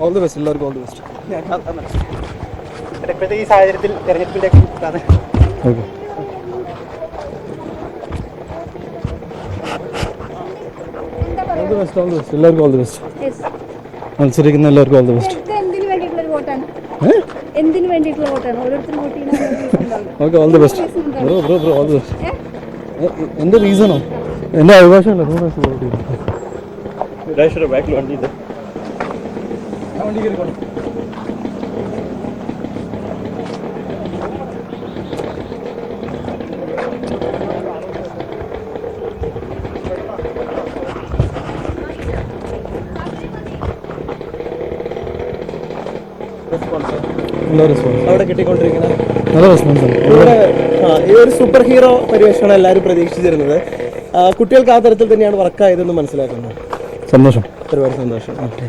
All the best എല്ലാവർക്കും all the best ഇപ്പോഴത്തെ ഈ സാഹചര്യത്തിൽ തെരഞ്ഞെടുപ്പിന്റെ ഒക്കെ okay all the best all the best എല്ലാവർക്കും ഓൾ ദി ബെസ്റ്റ് മത്സരിക്കുന്ന എല്ലാവർക്കും ഓൾ ദി ബെസ്റ്റ് എന്തിനു വേണ്ടിയിട്ടുള്ള ഒരു വോട്ടാണ് എന്തിനു വേണ്ടിയിട്ടുള്ള വോട്ടാണ്? ഓരോരുത്തരും okay all the best bro bro bro all the best എന്റെ റീസണോ എന്റെ അവകാശമല്ല ചെയ്തു ബാക്കിൽ വണ്ടി ഇത് വണ്ടി കയറിക്കോളാം നല്ല റെസ്പോൺസ് അവിടെ കിട്ടിക്കൊണ്ടിരിക്കുന്നത് നല്ല റെസ്പോൺസ് ആ, ഈ ഒരു സൂപ്പർ ഹീറോ പരിവേഷമാണ് എല്ലാവരും പ്രതീക്ഷിച്ചിരുന്നത്. കുട്ടികൾക്ക് ആ തരത്തിൽ തന്നെയാണ് വർക്കായതെന്ന് മനസ്സിലാക്കുന്നത് സന്തോഷം. ഒരുപാട് സന്തോഷം. ഓക്കെ.